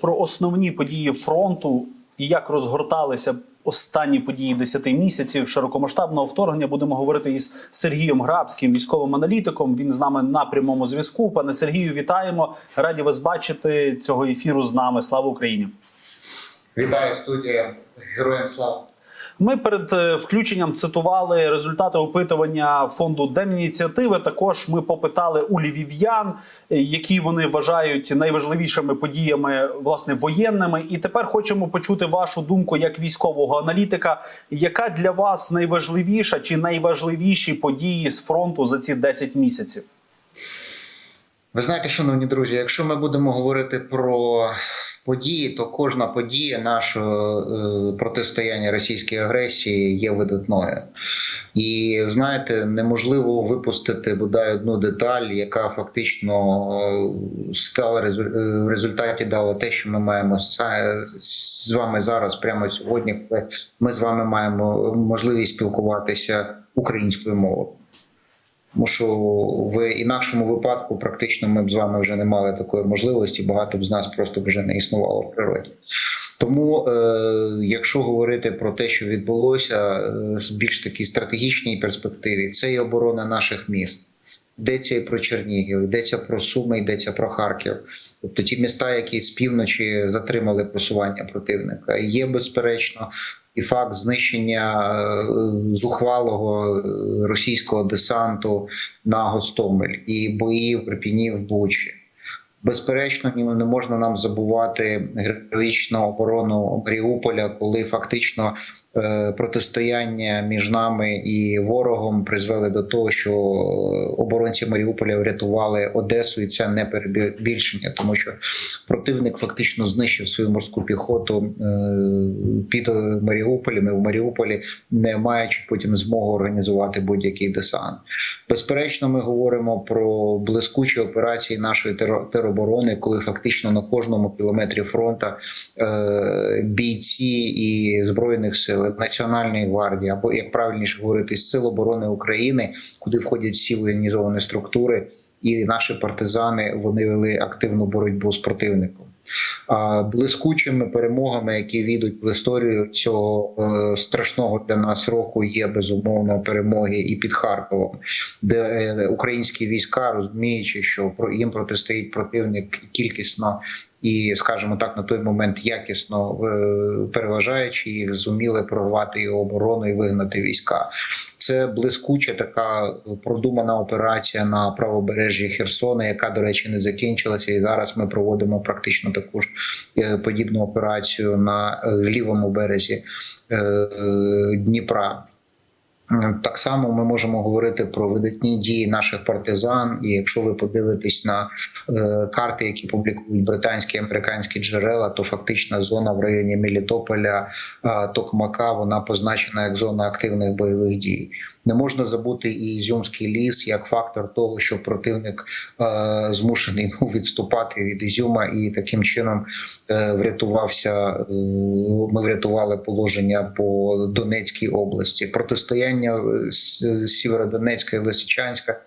про основні події фронту і як розгорталися останні події 10 місяців широкомасштабного вторгнення. Будемо говорити із Сергієм Грабським, військовим аналітиком. Він з нами на прямому зв'язку. Пане Сергію, вітаємо! Раді вас бачити цього ефіру з нами. Слава Україні! Вітаю студія героям слава. Ми перед е, включенням цитували результати опитування фонду Демініціативи. Також ми попитали у львів'ян, е, які вони вважають найважливішими подіями, власне, воєнними. І тепер хочемо почути вашу думку як військового аналітика. Яка для вас найважливіша чи найважливіші події з фронту за ці 10 місяців? Ви знаєте, шановні друзі, якщо ми будемо говорити про події, то кожна подія нашого е, протистояння російській агресії є видатною. І знаєте, неможливо випустити бодай одну деталь, яка фактично е, стала е, в результаті дала те, що ми маємо з вами зараз, прямо сьогодні, коли ми з вами маємо можливість спілкуватися українською мовою. Тому що в інакшому випадку практично ми б з вами вже не мали такої можливості. Багато б з нас просто вже не існувало в природі. Тому, е, якщо говорити про те, що відбулося е, з більш такій стратегічній перспективі, це і оборона наших міст. Йдеться і про Чернігів, йдеться про Суми, йдеться про Харків. Тобто ті міста, які з півночі затримали просування противника, є безперечно і факт знищення е, зухвалого е, російського десанту на Гостомель і бої в Ирпіні в Бучі. Безперечно, не можна нам забувати героїчну оборону Маріуполя, коли фактично протистояння між нами і ворогом призвели до того, що оборонці Маріуполя врятували Одесу, і це не перебільшення, тому що противник фактично знищив свою морську піхоту е, під Маріуполем і в Маріуполі, не маючи потім змогу організувати будь-який десант. Безперечно, ми говоримо про блискучі операції нашої теро- тероборони, коли фактично на кожному кілометрі фронту е, бійці і збройних сил Національної гвардії, або як правильніше говорити, Сил оборони України, куди входять всі воєнізовані структури, і наші партизани вони вели активну боротьбу з противником. А блискучими перемогами, які війдуть в історію цього е, страшного для нас року, є безумовно перемоги і під Харковом, де е, українські війська, розуміючи, що про- їм протистоїть противник кількісно і, скажімо так, на той момент якісно е, переважаючи їх, зуміли прорвати його оборону і вигнати війська. Це блискуча така продумана операція на правобережжі Херсона, яка, до речі, не закінчилася. І зараз ми проводимо практично таку ж е, подібну операцію на е, лівому березі е, Дніпра. Так само ми можемо говорити про видатні дії наших партизан. І якщо ви подивитесь на е, карти, які публікують британські і американські джерела, то фактична зона в районі Мелітополя, е, Токмака, вона позначена як зона активних бойових дій. Не можна забути і Ізюмський ліс як фактор того, що противник е, змушений був відступати від Ізюма, і таким чином врятувався. Ми врятували положення по Донецькій області. Протистояння е, з Сєвєродонецька і Лисичанська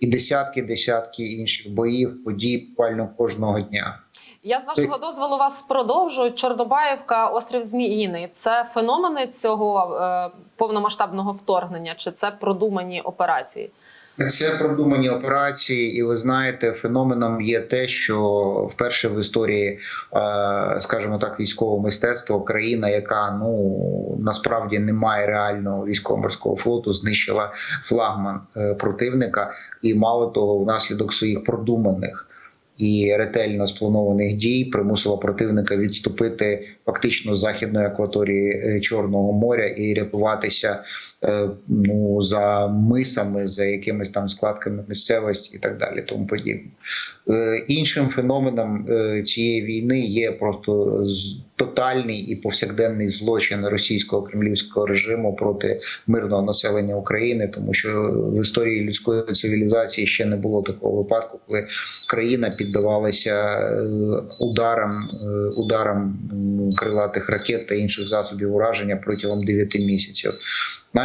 і десятки, десятки інших боїв, подій буквально кожного дня. Я з вашого дозволу вас продовжу. Чорнобаївка, острів Зміїний. Це феномени цього е, повномасштабного вторгнення, чи це продумані операції? Це продумані операції, і ви знаєте, феноменом є те, що вперше в історії, е, скажімо так, військового мистецтва країна, яка ну насправді не має реального військово-морського флоту, знищила флагман е, противника, і мало того, внаслідок своїх продуманих. І ретельно спланованих дій примусила противника відступити фактично з західної акваторії е, Чорного моря і рятуватися ну за мисами, за якимись там складками місцевості і так далі. Тому подібне. Е, Іншим феноменом е, цієї війни є просто тотальний і повсякденний злочин російського кремлівського режиму проти мирного населення України, тому що в історії людської цивілізації ще не було такого випадку, коли країна піддавалася е, ударам, е, ударам крилатих ракет та інших засобів ураження протягом 9 місяців.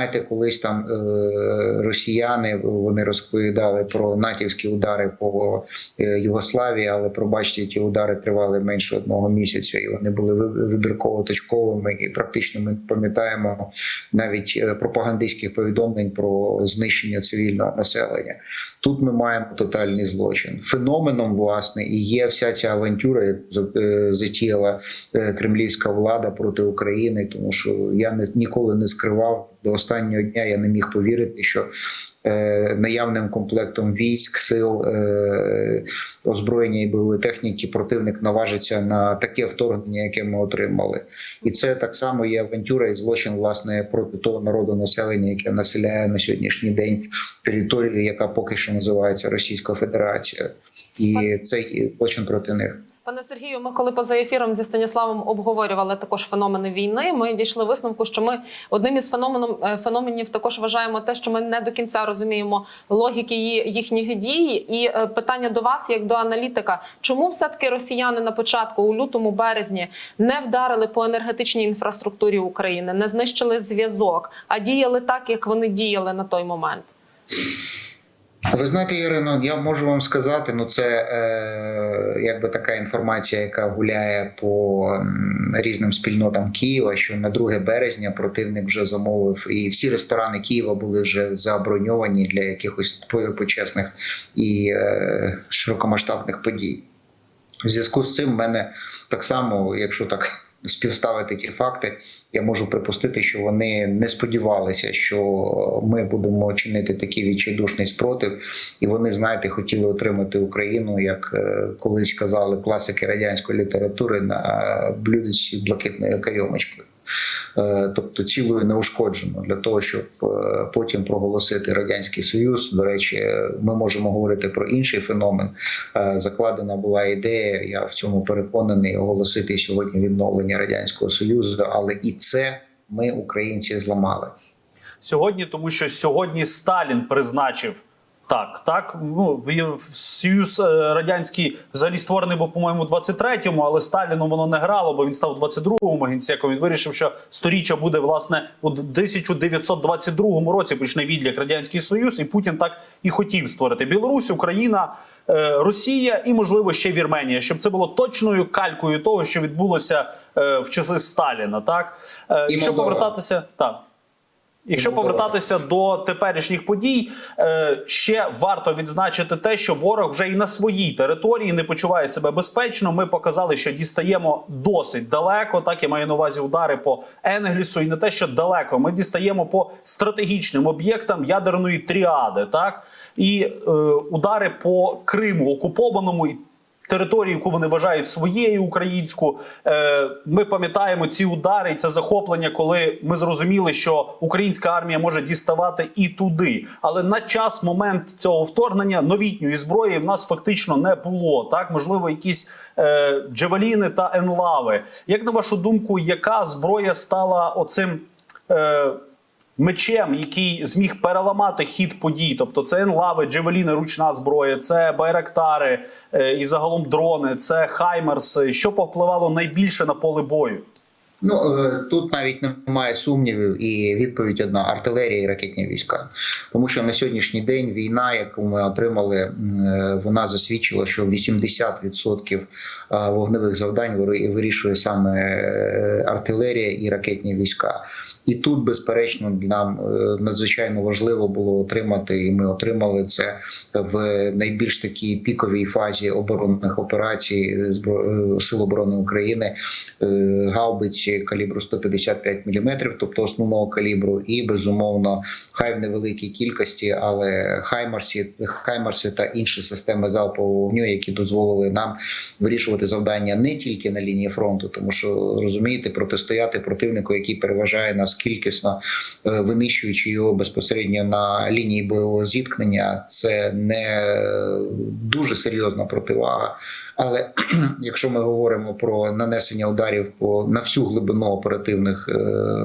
Знаєте, колись там е, росіяни вони розповідали про натівські удари по е, Югославії, але пробачте, ті удари тривали менше одного місяця, і вони були ви- вибірково точковими. І практично ми пам'ятаємо навіть е, пропагандистських повідомлень про знищення цивільного населення. Тут ми маємо тотальний злочин. Феноменом власне і є вся ця авантюра, яку за- затіяла кремлівська влада проти України, тому що я не ніколи не скривав до останнього дня. Я не міг повірити, що е, наявним комплектом військ, сил, е, озброєння і бойової техніки противник наважиться на таке вторгнення, яке ми отримали. І це так само є авантюра і злочин власне проти того народу населення, яке населяє на сьогоднішній день територію, яка поки що називається Російська Федерація, і це злочин проти них. Пане Сергію, ми коли поза ефіром зі Станіславом обговорювали також феномени війни. Ми дійшли висновку, що ми одним із феноменом е, феноменів також вважаємо те, що ми не до кінця розуміємо логіки їхніх дій. І е, питання до вас, як до аналітика, чому все таки росіяни на початку у лютому березні не вдарили по енергетичній інфраструктурі України, не знищили зв'язок, а діяли так, як вони діяли на той момент? Ви знаєте, Ірино, я можу вам сказати, ну це е, якби така інформація, яка гуляє по різним спільнотам Києва, що на 2 березня противник вже замовив, і всі ресторани Києва були вже заброньовані для якихось почесних і е, широкомасштабних подій. В зв'язку з цим в мене так само, якщо так співставити ті факти, я можу припустити, що вони не сподівалися, що ми будемо чинити такий відчайдушний спротив, і вони, знаєте, хотіли отримати Україну, як е, колись казали класики радянської літератури на блюдечці блакитною кайомочкою. Е, Тобто цілою неушкоджено для того, щоб е, потім проголосити радянський союз. До речі, ми можемо говорити про інший феномен. Е, Закладена була ідея. Я в цьому переконаний оголосити сьогодні відновлення радянського союзу, але і це ми, українці, зламали. сьогодні, тому що сьогодні Сталін призначив. Так, так. Ну Союз е, радянський взагалі створений був, по-моєму, у 23-му, але Сталіном воно не грало, бо він став 22-му генсеком. Він вирішив, що сторіччя буде власне у 1922 році. Почне відлік радянський союз, і Путін так і хотів створити Білорусь, Україна, е, Росія і, можливо, ще Вірменія, щоб це було точною калькою того, що відбулося е, в часи Сталіна. Так, І якщо Молдова. повертатися, так. Якщо повертатися до теперішніх подій, е, ще варто відзначити те, що ворог вже і на своїй території не почуває себе безпечно. Ми показали, що дістаємо досить далеко. Так я маю на увазі удари по Енглісу, і не те, що далеко. Ми дістаємо по стратегічним об'єктам ядерної тріади, так і е, удари по Криму окупованому і територію, яку вони вважають своєю українську. Е, ми пам'ятаємо ці удари і це захоплення, коли ми зрозуміли, що українська армія може діставати і туди. Але на час момент цього вторгнення новітньої зброї в нас фактично не було. Так, можливо, якісь е, джевеліни та енлави. Як на вашу думку, яка зброя стала оцим? Е, мечем, який зміг переламати хід подій. Тобто це енлави, джевеліни, ручна зброя, це байрактари е, і загалом дрони, це хаймерси. Що повпливало найбільше на поле бою? Ну е, тут навіть немає сумнівів, і відповідь одна: артилерія і ракетні війська. Тому що на сьогоднішній день війна, яку ми отримали, е, вона засвідчила, що 80% е, вогневих завдань вирішує саме артилерія і ракетні війська. І тут, безперечно, нам надзвичайно важливо було отримати, і ми отримали це в найбільш такій піковій фазі оборонних операцій Сил оборони України е, гаубиці калібру 155 мм, тобто основного калібру, і безумовно, хай в невеликій кількості, але хаймарсі, хаймарси та інші системи залпового вогню, які дозволили нам вирішувати завдання не тільки на лінії фронту, тому що розумієте, протистояти противнику, який переважає нас кількісно, е, винищуючи його безпосередньо на лінії бойового зіткнення, це не дуже серйозна противага. Але якщо ми говоримо про нанесення ударів по на всю глибину оперативних е,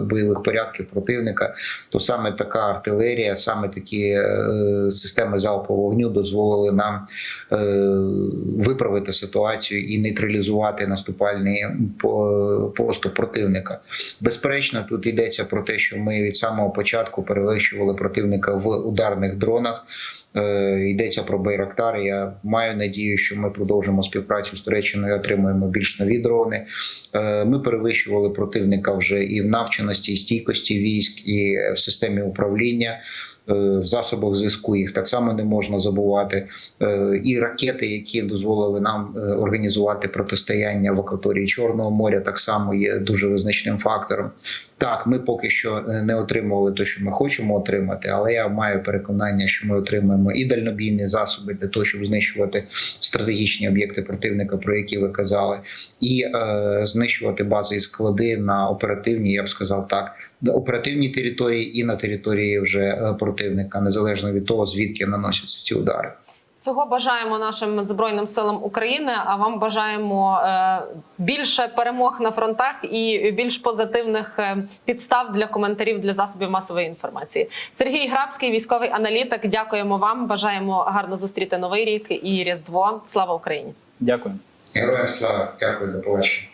бойових порядків противника, то саме така артилерія, саме такі е, системи залпового вогню дозволили нам е, виправити ситуацію і нейтралізувати наступальний по- поступ противника. Безперечно, тут йдеться про те, що ми від самого початку перевищували противника в ударних дронах. Е, Йдеться про Байрактар. Я маю надію, що ми продовжимо співпрацю з Туреччиною, отримуємо більш нові дрони. Е, Ми перевищували противника вже і в навченості, і стійкості військ, і в системі управління. Е, В засобах зв'язку їх так само не можна забувати. Е, І ракети, які дозволили нам е, організувати протистояння в акваторії Чорного моря, так само є дуже визначним фактором. Так, ми поки що не отримували те, що ми хочемо отримати, але я маю переконання, що ми отримаємо і дальнобійні засоби для того, щоб знищувати стратегічні об'єкти противника, про які ви казали, і е, знищувати бази і склади на оперативній, я б сказав так, оперативній території і на території вже е, противника, незалежно від того, звідки наносяться ці удари. Цього бажаємо нашим збройним силам України. А вам бажаємо е, більше перемог на фронтах і більш позитивних е, підстав для коментарів для засобів масової інформації. Сергій Грабський, військовий аналітик. Дякуємо вам. Бажаємо гарно зустріти новий рік і Різдво. Слава Україні! Дякую. Героям слава, дякую, до побачення.